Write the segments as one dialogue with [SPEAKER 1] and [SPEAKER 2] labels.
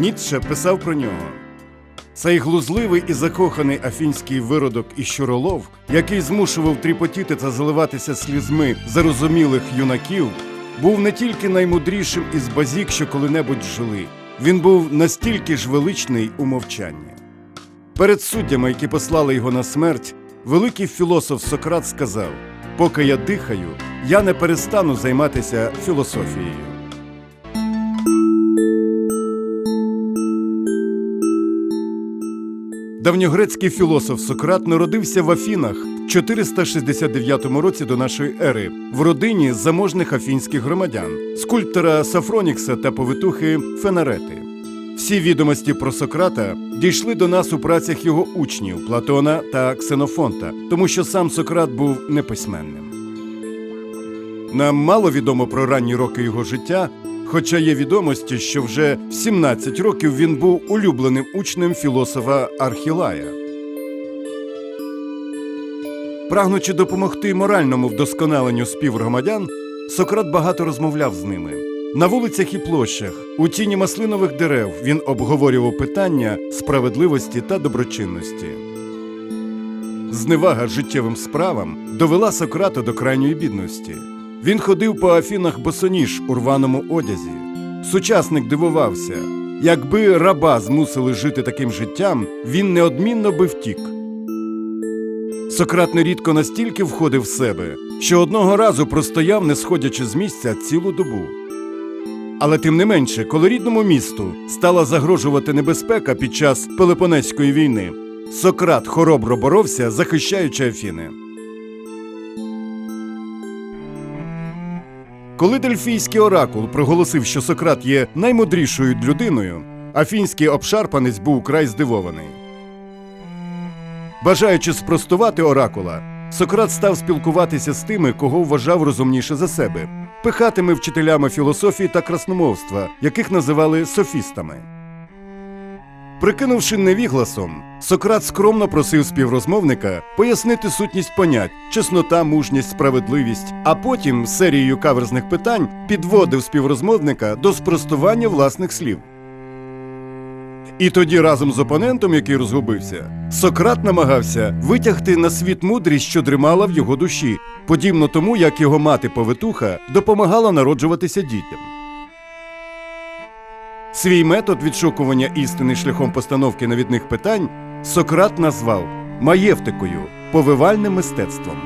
[SPEAKER 1] Ніцше писав про нього. Цей глузливий і закоханий афінський виродок і щуролов, який змушував тріпотіти та заливатися слізьми зарозумілих юнаків, був не тільки наймудрішим із базік, що коли-небудь жили. Він був настільки ж величний у мовчанні. Перед суддями, які послали його на смерть, великий філософ Сократ сказав: Поки я дихаю, я не перестану займатися філософією. Давньогрецький філософ Сократ народився в Афінах в 469 році до нашої ери в родині заможних афінських громадян, скульптора Сафронікса та повитухи Фенарети. Всі відомості про Сократа дійшли до нас у працях його учнів Платона та Ксенофонта, тому що сам Сократ був неписьменним. Нам мало відомо про ранні роки його життя, хоча є відомості, що вже в 17 років він був улюбленим учнем філософа Архілая. Прагнучи допомогти моральному вдосконаленню співгромадян, Сократ багато розмовляв з ними. На вулицях і площах, у тіні маслинових дерев він обговорював питання справедливості та доброчинності. Зневага життєвим справам довела Сократа до крайньої бідності. Він ходив по Афінах босоніж у рваному одязі. Сучасник дивувався, якби раба змусили жити таким життям, він неодмінно би втік. Сократ нерідко настільки входив в себе, що одного разу простояв, не сходячи з місця цілу добу. Але тим не менше, коли рідному місту стала загрожувати небезпека під час Пелепонезької війни, Сократ хоробро боровся, захищаючи Афіни. Коли Дельфійський оракул проголосив, що Сократ є наймудрішою людиною, афінський обшарпанець був край здивований. Бажаючи спростувати оракула, Сократ став спілкуватися з тими, кого вважав розумніше за себе, пихатими вчителями філософії та красномовства, яких називали софістами. Прикинувши невігласом, Сократ скромно просив співрозмовника пояснити сутність понять чеснота, мужність, справедливість, а потім серією каверзних питань підводив співрозмовника до спростування власних слів. І тоді разом з опонентом, який розгубився, Сократ намагався витягти на світ мудрість, що дрімала в його душі, подібно тому, як його мати повитуха допомагала народжуватися дітям. Свій метод відшукування істини шляхом постановки навідних питань Сократ назвав маєвтикою, повивальним мистецтвом.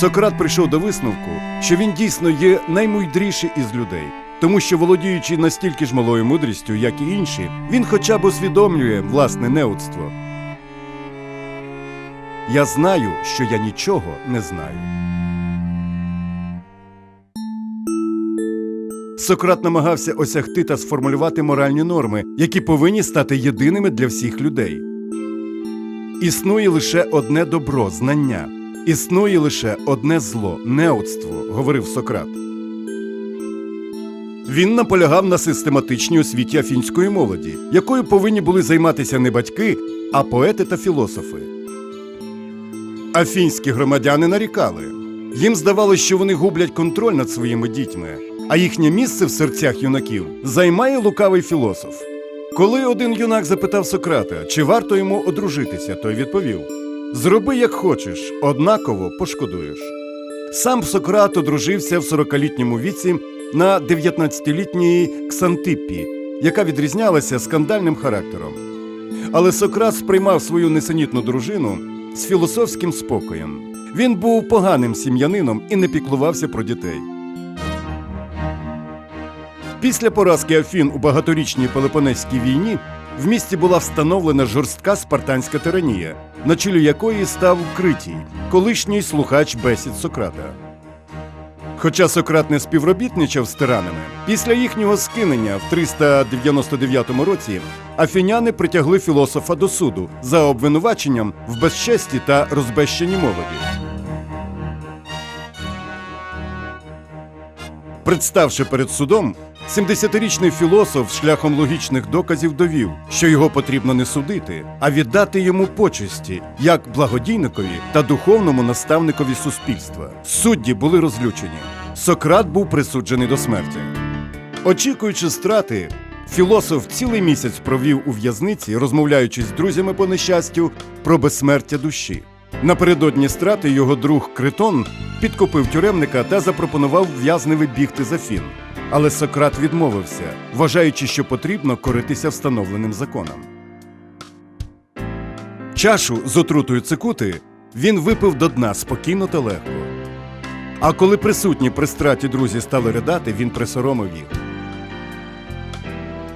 [SPEAKER 1] Сократ прийшов до висновку, що він дійсно є наймудріший із людей, тому що, володіючи настільки ж малою мудрістю, як і інші, він хоча б усвідомлює власне неудство. Я знаю, що я нічого не знаю. Сократ намагався осягти та сформулювати моральні норми, які повинні стати єдиними для всіх людей. Існує лише одне добро знання, існує лише одне зло неудство, говорив Сократ. Він наполягав на систематичній освіті афінської молоді, якою повинні були займатися не батьки, а поети та філософи. Афінські громадяни нарікали. Їм здавалося, що вони гублять контроль над своїми дітьми, а їхнє місце в серцях юнаків займає лукавий філософ. Коли один юнак запитав Сократа, чи варто йому одружитися, той відповів: Зроби як хочеш, однаково пошкодуєш. Сам Сократ одружився в 40-літньому віці на 19-літній Ксантиппі, яка відрізнялася скандальним характером. Але Сократ сприймав свою несенітну дружину з філософським спокоєм. Він був поганим сім'янином і не піклувався про дітей. Після поразки Афін у багаторічній Пелепонезькій війні в місті була встановлена жорстка спартанська тиранія, на чолі якої став Критій, колишній слухач бесід Сократа. Хоча Сократ не співробітничав з тиранами, після їхнього скинення в 399 році афіняни притягли філософа до суду за обвинуваченням в безчесті та розбещенні молоді. Представши перед судом, 70-річний філософ шляхом логічних доказів довів, що його потрібно не судити, а віддати йому почесті як благодійникові та духовному наставникові суспільства. Судді були розлючені. Сократ був присуджений до смерті. Очікуючи страти, філософ цілий місяць провів у в'язниці, розмовляючи з друзями по нещастю про безсмертя душі. Напередодні страти його друг Критон підкупив тюремника та запропонував в'язневі бігти за Фін. Але Сократ відмовився, вважаючи, що потрібно коритися встановленим законом. Чашу з отрутою цикути він випив до дна спокійно та легко. А коли присутні при страті друзі стали ридати, він присоромив їх.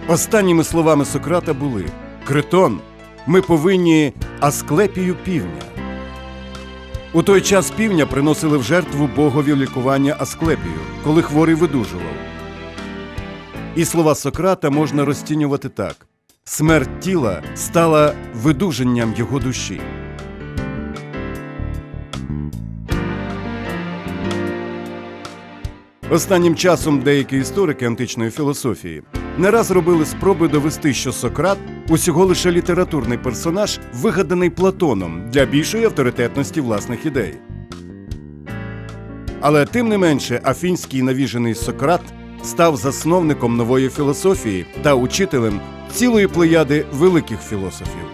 [SPEAKER 1] Останніми словами Сократа були: Критон, ми повинні Асклепію півня. У той час півня приносили в жертву богові лікування Асклепію, коли хворий видужував. І слова Сократа можна розцінювати так: смерть тіла стала видуженням його душі. Останнім часом деякі історики античної філософії не раз робили спроби довести, що Сократ усього лише літературний персонаж, вигаданий Платоном для більшої авторитетності власних ідей. Але тим не менше афінський навіжений Сократ став засновником нової філософії та учителем цілої плеяди великих філософів.